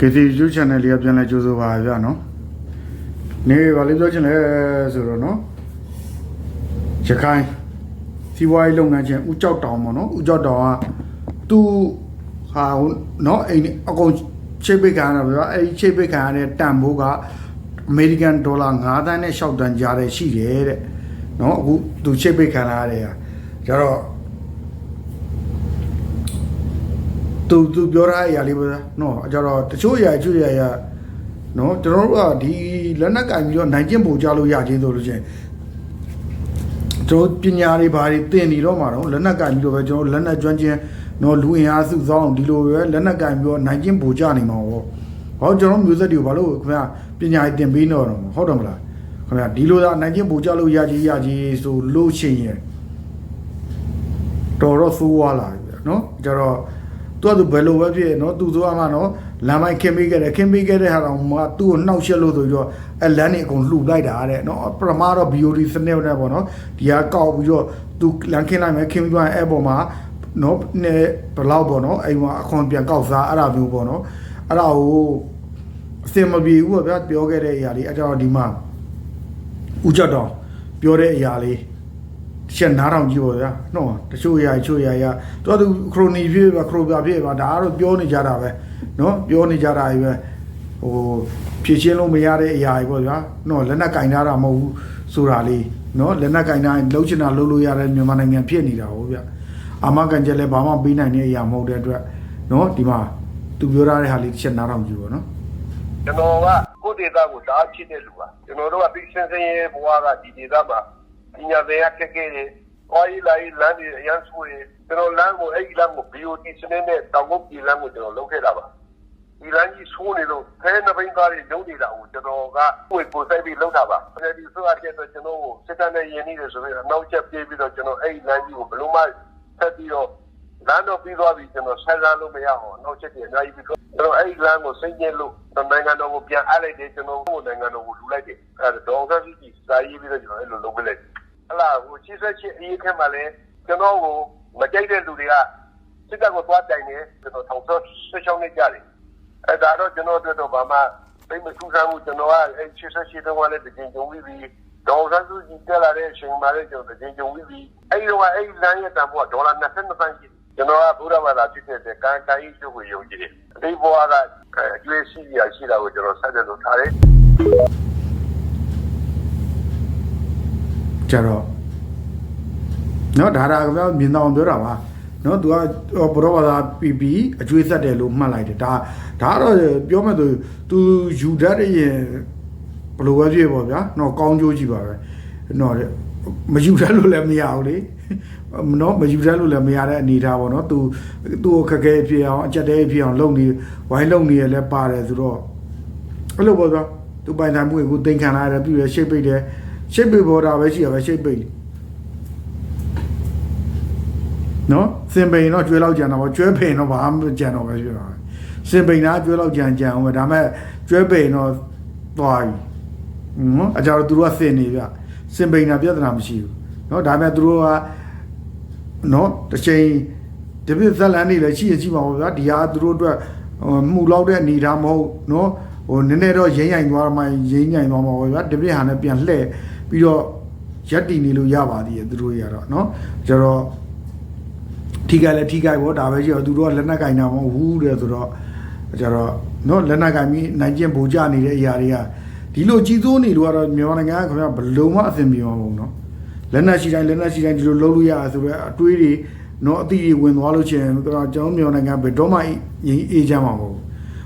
KT YouTube channel လေးကပြန်လဲကြိုးဆိုပါဗျာနော်နေပါလေးပြောချင်လဲဆိုတော့နော်ရခိုင်စီးပွားရေးလုပ်ငန်းချင်းဦးကြောက်တောင်ပေါ့နော်ဦးကြောက်တောင်ကသူဟာနော်အိမ်အကုန်ချိတ်ပိတ်ခံရတာဗျာအဲ့ဒီချိတ်ပိတ်ခံရတဲ့တန်ဖိုးကအမေရိကန်ဒေါ်လာ9တန်းနဲ့6တန်းကြားတဲ့ရှိတယ်တဲ့နော်အခုသူချိတ်ပိတ်ခံရတဲ့ဟာကျတော့ သူသူပြောထားတဲ့အရာလေးပဲနော်အကြတော့တချို့အရာတချို့အရာရနော်ကျွန်တော်တို့ကဒီလက်နက်ကင်ပြီးတော့နိုင်ကျင့်ပုံကြလို့ရချင်းဆိုလို့ချင်းကျွန်တော်ပညာတွေဘာတွေသင်နေတော့မှာတော့လက်နက်ကင်ပြီးတော့ပဲကျွန်တော်လက်နက်ကျွမ်းကျင်နော်လူအင်အားစုဆောင်းဒီလိုပဲလက်နက်ကင်ပြီးတော့နိုင်ကျင့်ပုံကြနေမှာဟောဟောကျွန်တော်မျိုးဆက်တွေကိုဘာလို့ခင်ဗျာပညာတွေသင်ပေးတော့တော့ဟုတ်တယ်မလားခင်ဗျာဒီလိုသာနိုင်ကျင့်ပုံကြလို့ရချင်းရချင်းဆိုလို့ရှိရင်တော်တော့သိုးွားလာပြီနော်ကြတော့ သူကသူဘယ်လိုပဲဖြစ်နော်သူဆိုမှနော်လမ်းမိုင်းခင်းပေးခဲ့တယ်ခင်းပေးခဲ့တဲ့ဟာတော့မှသူ့ကိုနှောက်ရှက်လို့ဆိုပြီးတော့အဲလမ်းနေအကုန်လှူလိုက်တာတဲ့နော်ပရမတော့ BOD စနစ်နဲ့ပေါ့နော်ဒီဟာကောက်ပြီးတော့သူလမ်းခင်းလိုက်မယ်ခင်းပြီးတော့အဲ့ပေါ်မှာနော်နေဘလောက်ပေါ့နော်အိမ်မှာအခွန်ပြန်ကောက်စားအဲ့ဒါမျိုးပေါ့နော်အဲ့ဒါကိုအစင်မပြေဘူးပေါ့ဗျာပြောခဲ့တဲ့အရာလေးအဲ့တော့ဒီမှာဦးကြတော့ပြောတဲ့အရာလေး တစ်ချက်နားထောင်ကြည့်ပါဗျာနော်တချို့အရာတချို့အရာရတော်သူခရိုနီဖြစ်ပါခရိုပြဖြစ်ပါဒါကတော့ပြောနေကြတာပဲနော်ပြောနေကြတာကြီးပဲဟိုဖြည့်ချင်းလို့မရတဲ့အရာကြီးပေါ့ဗျာနော်လက်နက်ကင်ထားတာမဟုတ်ဘူးဆိုတာလေးနော်လက်နက်ကင်ထားရင်လှုပ်ချင်တာလှုပ်လို့ရတဲ့မြန်မာနိုင်ငံဖြစ်နေတာဟုတ်ဗျာအာမကန်ချက်လည်းဘာမှပေးနိုင်တဲ့အရာမဟုတ်တဲ့အတွက်နော်ဒီမှာသူပြောထားတဲ့ဟာလေးတစ်ချက်နားထောင်ကြည့်ပါနော်ကျွန်တော်ကကိုယ့်ဒေသကိုဒါဖြစ်တဲ့လူပါကျွန်တော်တို့ကပြီးစင်စင်ရဲ့ဘဝကဒီဒေသမှာ ပညာသင်ရခက်ခဲတယ်။ကိုယ်ကြီးလိုက်လမ်းတွေအရန်ဆိုးတယ်ကျွန်တော်လမ်းကိုအဲ့ဒီလမ်းကို BOT စနစ်နဲ့တောင်ကုတ်ပြည်လမ်းကိုကျွန်တော်လုပ်ခဲ့တာပါဒီလမ်းကြီးဆိုးနေလို့ဖဲနှစ်ဘိန်းသားတွေလုံးနေတာကိုကျွန်တော်ကကိုယ်ကိုယ်စိုက်ပြီးလုပ်တာပါအဲဒီဆိုအပ်တဲ့အတွက်ကျွန်တော်ကိုစစ်တပ်နဲ့ယဉ်နေတယ်ဆိုပြီးအနောက်ချက်ပြေးပြီးတော့ကျွန်တော်အဲ့ဒီလမ်းကြီးကိုဘယ်လိုမှဆက်ပြီးတော့လမ်းတော့ပြီးသွားပြီကျွန်တော်ဆက်လမ်းလို့မရအောင်အနောက်ချက်တွေအများကြီးပြီးတော့ကျွန်တော်အဲ့ဒီလမ်းကိုစိတ်ညစ်လို့နိုင်ငံတော်ကိုပြန်အားလိုက်တယ်ကျွန်တော်ကိုနိုင်ငံတော်ကိုလူလိုက်တယ်အဲတော့ဒေါ်ဆန်းကြီးစာရေးပြီးတော့ကျွန်တော်အဲ့လိုလုပ်ပေးလိုက် ဟလာဟိုချစ်ဆက်ချစ်အရေးခက်မှလည်းကျွန်တော်ကိုမကြိုက်တဲ့လူတွေကစစ်တပ်ကိုသွားတိုင်နေကျွန်တော်ထောင်ဆော့ဆက်ချောင်းနေကြတယ်အဲဒါတော့ကျွန်တော်တို့တော့ဘာမှသိမထူးဆန်းဘူးကျွန်တော်ကအဲချစ်ဆက်ချစ်တော့လည်းတကယ်ကြုံပြီးပြီဒေါ်ဆန်းစုကြည်တက်လာတဲ့အချိန်မှာလည်းကျွန်တော်တကယ်ကြုံပြီးပြီအဲ့ဒီတော့အဲ့ဒီလမ်းရဲ့တန်ဖိုးကဒေါ်လာ22သန်းရှိတယ်ကျွန်တော်ကဘုရားဘာသာဖြစ်တဲ့ကံကံကြီးချုပ်ကိုယုံကြည်တယ်အသေးဘွားကကျွေးစီရရှိတာကိုကျွန်တော်ဆက်တယ်လို့ထားတယ် ကြတော့နော်ဒါဒါကပြောမြင်တော့ပြောတာပါနော်သူကဘရောဘာသာပီပီအကျွေးဆက်တယ်လို့မှတ်လိုက်တယ်ဒါဒါကတော့ပြောမှဆိုသူယူတတ်ရဲ့ဘလိုပဲဖြစ်ပေါ့ဗျာနော်ကောင်းကျိုးကြည့်ပါပဲနော်မယူတတ်လို့လည်းမရဘူးလေနော်မယူတတ်လို့လည်းမရတဲ့အနေထားပေါ့နော်သူသူ့ကိုခက်ခဲဖြစ်အောင်အကြက်တဲဖြစ်အောင်လုပ်နေဝိုင်းလုပ်နေရလဲပါတယ်ဆိုတော့အဲ့လိုပေါ့ဗျာသူပိုင်ဆိုင်မှုကိုတင်ခံလာရတယ်ပြီးရရှိတ်ပိတ်တယ် ရှိတ်ပိတ်ပေါ်တာပဲရှိရပဲရှိတ်ပိတ်လေနော်စင်ပိန်တော့ကျွဲလောက်ကြံတော့ကျွဲပိန်တော့ဘာမှမကြံတော့ပဲပြောတာစင်ပိန်သားကျွဲလောက်ကြံကြံအောင်ပဲဒါမဲ့ကျွဲပိန်တော့သွားပြီနော်အကြတော့သူတို့ကစင်နေပြစင်ပိန်တာပြဿနာမရှိဘူးနော်ဒါမဲ့သူတို့ကနော်တစ်ချိန်ဒီပြဇက်လန်နေလည်းရှိရရှိပါဘူးဗျာဒီဟာသူတို့အတွက်မှုလောက်တဲ့အနေထားမဟုတ်နော်ဟိုနည်းနည်းတော့ရင်းရိုင်သွားမှရင်းရိုင်သွားမှာပေါ့ဗျာဒီပြဟာနဲ့ပြန်လှည့် ပြီးတော့ရက်တည်နေလို့ရပါသေးတယ်သူတို့ရတော့နော်ကျတော့ထိခိုက်လဲထိခိုက်ပေါ့ဒါပဲရှိတော့သူတို့ကလက်နက်ကင်တာမဟုတ်ဘူးတဲ့ဆိုတော့ကျတော့နော်လက်နက်ကင်ပြီးနိုင်ကျင့်ပူကြနေတဲ့အရာတွေကဒီလိုကြီးစိုးနေလို့ကတော့မြန်မာနိုင်ငံကခင်ဗျာဘလုံးမအဆင်ပြေမှာမဟုတ်နော်လက်နက်ရှိတိုင်းလက်နက်ရှိတိုင်းဒီလိုလုံးလို့ရဆိုတော့အတွေးတွေနော်အသီးတွေဝင်သွားလို့ချင်ကျွန်တော်မြန်မာနိုင်ငံဘယ်တော့မှအေးချမ်းမှာမဟုတ်ဘူး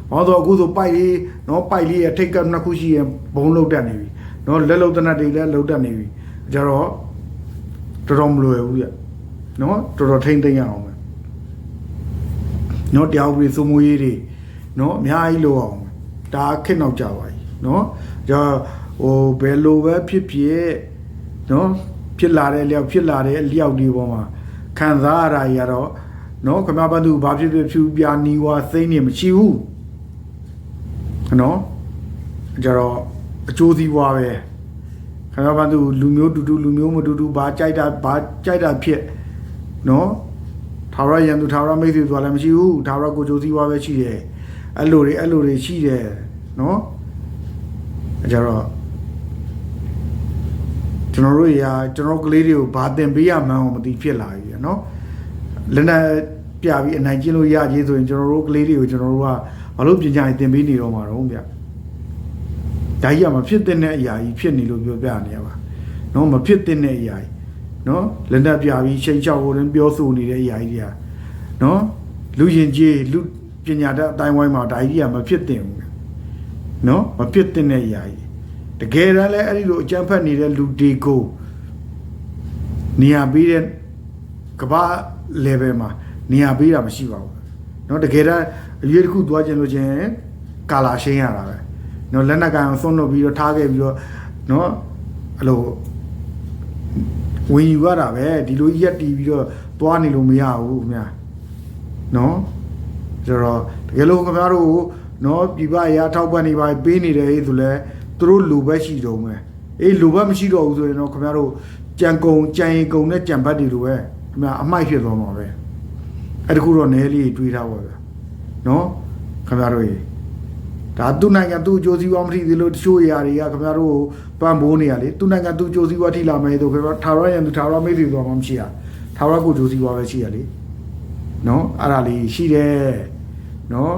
။ဟောတော့အခုဆိုပိုက်လေးနော်ပိုက်လေးရဲ့ထိတ်ကပ်နှစ်ခုရှိရင်ဘုံလုတ်တက်နေပြီ။ နော်လက်လုံတနတ်တွေလည်းလုတ်တက်နေပြီ။ကျတော့တော်တော်မလွယ်ဘူးပြ။နော်တော်တော်ထိမ့်သိမ့်ရအောင်ပဲနော်တရားဥပဒေစိုးမိုးရေးတွေနော်အများကြီးလိုအောင်ဒါခက်နောက်ကြပါ යි နော်ဒါဟိုဘယ်လိုပဲဖြစ်ဖြစ်နော်ဖြစ်လာတဲ့လျောက်ဖြစ်လာတဲ့အလျောက်ဒီပေါ်မှာခံစားရတာကြီးကတော့နော်ခမဘသူဘာဖြစ်ဖြစ်ဖြူပြာနီဝါသိမ့်နေမရှိဘူးနော်ကြတော့ အကျိုးစီးပွားပဲခမဘသူလူမျိုးတူတူလူမျိုးမတူတူဘာကြိုက်တာဘာကြိုက်တာဖြစ်နော်ထာဝရရန်သူထာဝရမိတ်ဆွေဆိုတာလည်းမရှိဘူးထာဝရကိုကြိုးစည်းပွားပဲရှိတယ်အဲ့လိုတွေအဲ့လိုတွေရှိတယ်နော်အဲကြတော့ကျွန်တော်တို့ရာကျွန်တော်တို့ကလေးတွေကိုဘာသင်ပေးရမှန်းကိုမသိဖြစ်လာပြီရနော်လက်နဲ့ပြပြီးအနိုင်ကျင့်လို့ရကြီးဆိုရင်ကျွန်တော်တို့ကလေးတွေကိုကျွန်တော်တို့ကဘာလို့ပညာရေးသင်ပေးနေတော့မှာတော့ဗျာ ဒါကြီးကမဖြစ်တဲ့အရာကြီးဖြစ်နေလို့ပြောပြနေရပါနော်မဖြစ်တဲ့အရာကြီးနော်လက်နဲ့ပြပြီးချိန်ချောက်ကိုလည်းပြောဆိုနေတဲ့အရာကြီးတွေကနော်လူရင်ကြီးလူပညာတတ်အတိုင်းဝိုင်းမှာဒါကြီးကမဖြစ်တဲ့ဘူးနော်မဖြစ်တဲ့အရာကြီးတကယ်တမ်းလဲအဲ့ဒီလိုအကြမ်းဖက်နေတဲ့လူတွေကိုနေရာပေးတဲ့ကမ္ဘာ level မှာနေရာပေးတာမရှိပါဘူးเนาะတကယ်တမ်းအရွေးတစ်ခုသွားခြင်းလို့ချင်းကာလာရှင်းရတာပဲ နော်လက်နက်ကန်ဆွန့်လုပ်ပြီးတော့ထားခဲ့ပြီးတော့နော်အဲ့လိုဝင်ယူရတာပဲဒီလိုရက်တီးပြီးတော့သွားနေလို့မရဘူးခင်ဗျာနော်ဆိုတော့တကယ်လို့ခင်ဗျားတို့နော်ပြပရာထောက်ပံ့နေပါပေးနေတယ်ဆိုလဲသူတို့လူပဲရှိတော့မယ်အေးလူပဲမရှိတော့ဘူးဆိုရင်တော့ခင်ဗျားတို့ကြံကုံကြံရင်ကုံနဲ့ကြံဘတ်တွေလိုပဲခင်ဗျာအမိုက်ဖြစ်သွားမှာပဲအဲ့ဒါကူတော့နဲလေးတွေးထားပါဗျာနော်ခင်ဗျားတို့ရေ ဒါသူ့နိုင်ငံသူ့အကျိုးစီးပွားမထီသေးလို့တချို့ຢာတွေကခင်ဗျားတို့ပံ့ပိုးနေရလေသူ့နိုင်ငံသူ့အကျိုးစီးပွားထိလာမယ်ဆိုခင်ဗျားထာဝရရန်သူထာဝရမိတ်ဆွေသွားမှမရှိရထာဝရကိုအကျိုးစီးပွားပဲရှိရလေနော်အဲ့ဒါလေးရှိတယ်နော်